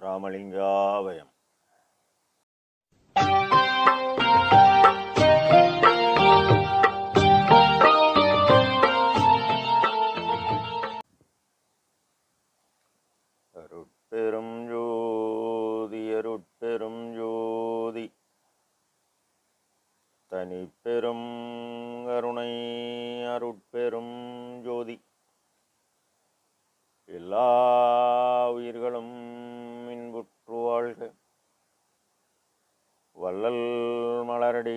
ராமலிங்காவயம். அருட்பெரும் ஜோதி அருட்பெரும் ஜோதி தனிப்பெரும் கருணை அருட்பெரும் ஜோதி எல்லா உயிர்களும் இன்புற்று வாழ்க வள்ளல் மலரடி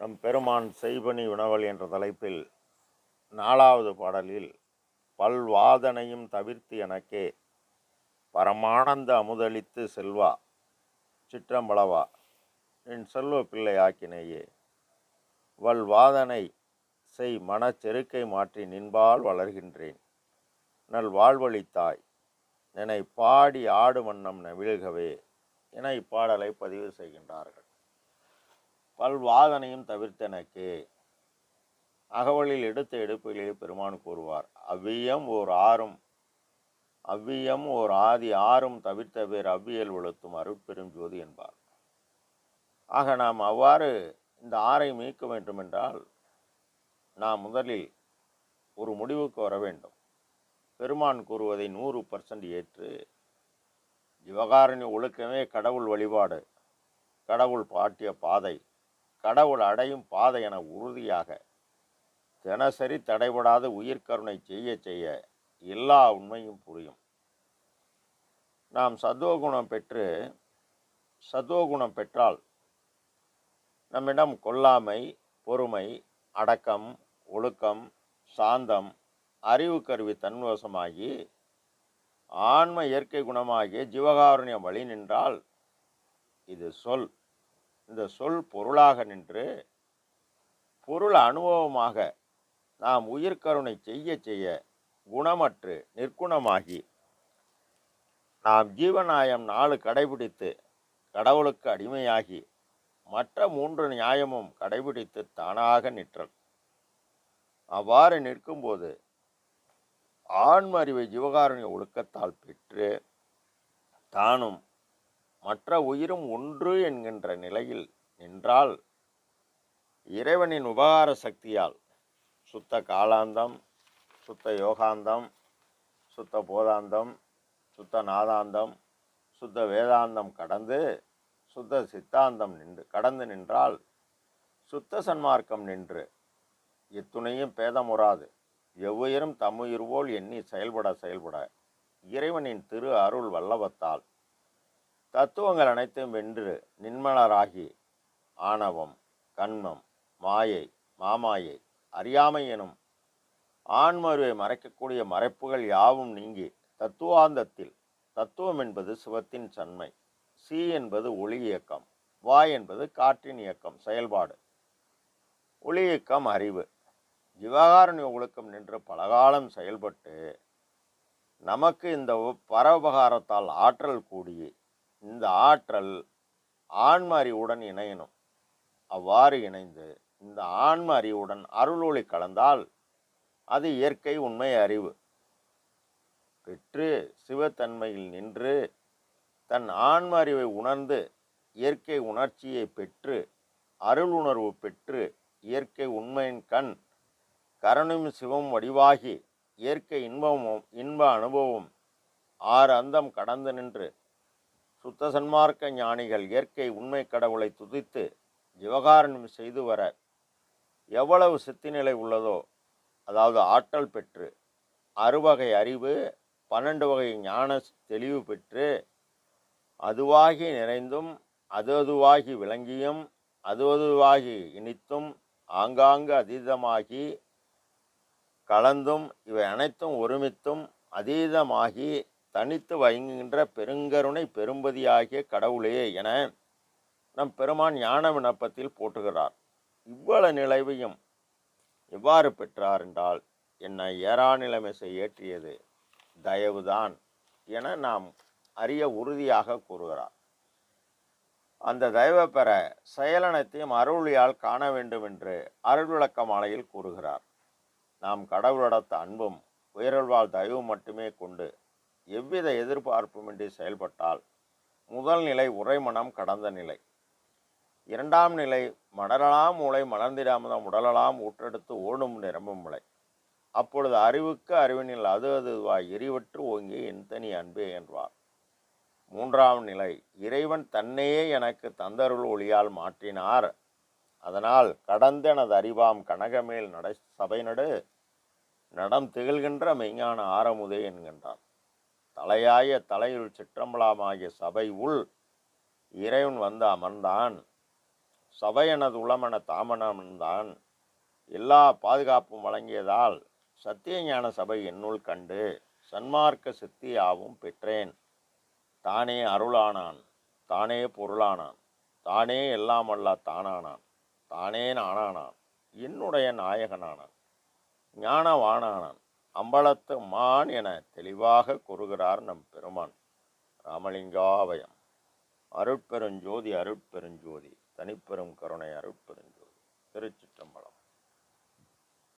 நம் பெருமான் செய்பணி உணவல் என்ற தலைப்பில் நாலாவது பாடலில் பல்வாதனையும் தவிர்த்து எனக்கே பரமானந்த அமுதளித்து செல்வா சிற்றம்பளவா என் செல்வ பிள்ளை ஆக்கினையே. வல் வாதனை செய் மனச்செருக்கை மாற்றி நின்பால் வளர்கின்றேன். நல் வாழ்வழித்தாய் என்னை பாடி ஆடு வண்ணம் நவிழ்கவே என இப்பாடலை பதிவு செய்கின்றார்கள். பல்வாதனையும் தவிர்த்தனக்கே அகவலில் எடுத்த எடுப்பிலே பெருமான் கூறுவார் அவ்வியம் ஓர் ஆறும் அவ்வியம் ஓர் ஆதி ஆறும் தவிர்த்த பேர் அவ்வியல் உளுத்தும் அருட்பெரும் ஜோதி என்பார். ஆக நாம் அவ்வாறு இந்த ஆறை மீட்க வேண்டுமென்றால் நாம் முதலில் ஒரு முடிவுக்கு வர வேண்டும். பெருமான் கூறுவதை நூறு பர்சன்ட் ஏற்று ஜிவகாரணி ஒழுக்கமே கடவுள் வழிபாடு கடவுள் பாட்டிய பாதை கடவுள் அடையும் பாதை என உறுதியாக தினசரி தடைபடாத உயிர்கருணை செய்ய செய்ய எல்லா உண்மையும் புரியும். நாம் சத்துவகுணம் பெற்று சத்துவகுணம் பெற்றால் நம்மிடம் கொல்லாமை பொறுமை அடக்கம் ஒழுக்கம் சாந்தம் அறிவு கருவி தன்வசமாகி ஆன்ம இயற்கை குணமாகிய ஜீவகாருண்யம் வழி நின்றால் இது சொல். இந்த சொல் பொருளாக நின்று பொருள் அனுபவமாக நாம் உயிர்கருணை செய்ய செய்ய குணமற்று நிற்குணமாகி நாம் ஜீவநாயம் நாலு கடைபிடித்து கடவுளுக்கு அடிமையாகி மற்ற மூன்று நியாயமும் கடைபிடித்து தானாக நிற்றல். அவ்வாறு நிற்கும்போது ஆன்ம அறிவை ஜீவகாருண்ய ஒழுக்கத்தால் பெற்று தானும் மற்ற உயிரும் ஒன்று என்கின்ற நிலையில் நின்றால் இறைவனின் உபகார சக்தியால் சுத்த காலாந்தம் சுத்த யோகாந்தம் சுத்த போதாந்தம் சுத்த நாதாந்தம் சுத்த வேதாந்தம் கடந்து சுத்த சித்தாந்தம் நின்று கடந்து நின்றால் சுத்த சன்மார்க்கம் நின்று இத்துணையும் பேதமுறாது எவ்வுயிரும் தம்முயிர் போல் எண்ணி செயல்பட செயல்பட இறைவனின் திரு அருள் வல்லவத்தால் தத்துவங்கள் அனைத்தும் வென்று நின்மலராகி ஆணவம் கண்மம் மாயை மாமாயை அறியாமை எனும் ஆண்மருவை மறைக்கக்கூடிய மறைப்புகள் யாவும் நீங்கி தத்துவாந்தத்தில் தத்துவம் என்பது சிவத்தின் சன்மை சி என்பது ஒளி இயக்கம் வாய் என்பது காற்றின் இயக்கம் செயல்பாடு. ஒளி இயக்கம் அறிவு. ஜிவகாரண்ய ஒழுக்கம் நின்று பலகாலம் செயல்பட்டு நமக்கு இந்த பரோபகாரத்தால் ஆற்றல் கூடி இந்த ஆற்றல் ஆன்ம அறிவுடன் இணையணும். அவ்வாறு இணைந்து இந்த ஆன்ம அறிவுடன் அருளொளி கலந்தால் அது இயற்கை உண்மை அறிவு. பெற்று சிவத்தன்மையில் நின்று தன் ஆன்ம அறிவை உணர்ந்து இயற்கை உணர்ச்சியை பெற்று அருள் உணர்வு பெற்று இயற்கை உண்மையின் கண் கருணும் சிவம் வடிவாகி இயற்கை இன்பமும் இன்ப அனுபவம் ஆறு அந்தம் கடந்து நின்று சுத்த சன்மார்க்க ஞானிகள் இயற்கை உண்மை கடவுளை துதித்து ஜிவகாரணம் செய்து வர எவ்வளவு சித்திநிலை உள்ளதோ அதாவது ஆற்றல் பெற்று அறுவகை அறிவு பன்னெண்டு வகை ஞான தெளிவு பெற்று அதுவாகி நிறைந்தும் அது அதுவாகி விளங்கியும் அது அதுவாகி இனித்தும் ஆங்காங்கு அதீதமாகி கலந்தும் இவை அனைத்தும் ஒருமித்தும் அதீதமாகி தனித்து வைங்குகின்ற பெருங்கருணை பெரும்பதியாகிய கடவுளே என நம் பெருமான் ஞான விண்ணப்பத்தில் போட்டுகிறார் இவ்வளவு நிலைவையும் எவ்வாறு பெற்றார் என்றால் என்னை ஏறா நிலைமைசை ஏற்றியது தயவுதான் என நாம் அறிய உறுதியாக கூறுகிறார். அந்த தயவை பெற செயலனத்தையும் அருளியால் காண வேண்டும் என்று அருள் விளக்க மாலையில் கூறுகிறார். நாம் கடவுளிடத்த அன்பும் உயிரல்வாழ் தயவு மட்டுமே கொண்டு எவ்வித எதிர்பார்ப்புமின்றி செயல்பட்டால் முதல் நிலை உரைமனம் கடந்த நிலை. இரண்டாம் நிலை மடலலாம் மூளை மலர்ந்திடாமதம் உடலலாம் ஊற்றெடுத்து ஓடும் நிரம்பும் நிலை. அப்பொழுது அறிவுக்கு அறிவினில் அது அதுவாய் எரிவற்று ஓங்கி என் தனி அன்பே என்றார். மூன்றாம் நிலை இறைவன் தன்னையே எனக்கு தந்தருள் ஒளியால் மாற்றினார். அதனால் கடந்தனது அறிவாம் கனகமேல் நட சபை நடு நடம் திகழ்கின்ற மெய்ஞான ஆரமுதே என்கின்றார் தலையாய தலையுள் சிற்றம்பலமாகிய சபை உள் இறைவன் வந்து அமர்ந்தான். சபையனது உளமென தாமனம்தான் எல்லா பாதுகாப்பும் வழங்கியதால் சத்தியஞான சபை என்னுள் கண்டு சன்மார்க்க சித்தியாவும் பெற்றேன். தானே அருளானான் தானே பொருளானான் தானே எல்லாம் அல்ல தானானான் தானே நானானான் என்னுடைய நாயகனானான் ஞானவானானான் அம்பலத்து மான் என தெளிவாக கூறுகிறார் நம் பெருமான். ராமலிங்காவயம். அருட்பெருஞ்சோதி அருட்பெருஞ்சோதி. தனிப்பெரும் கருணை அருட்பெருஞ்சோதி. திருச்சிற்றம்பலம்.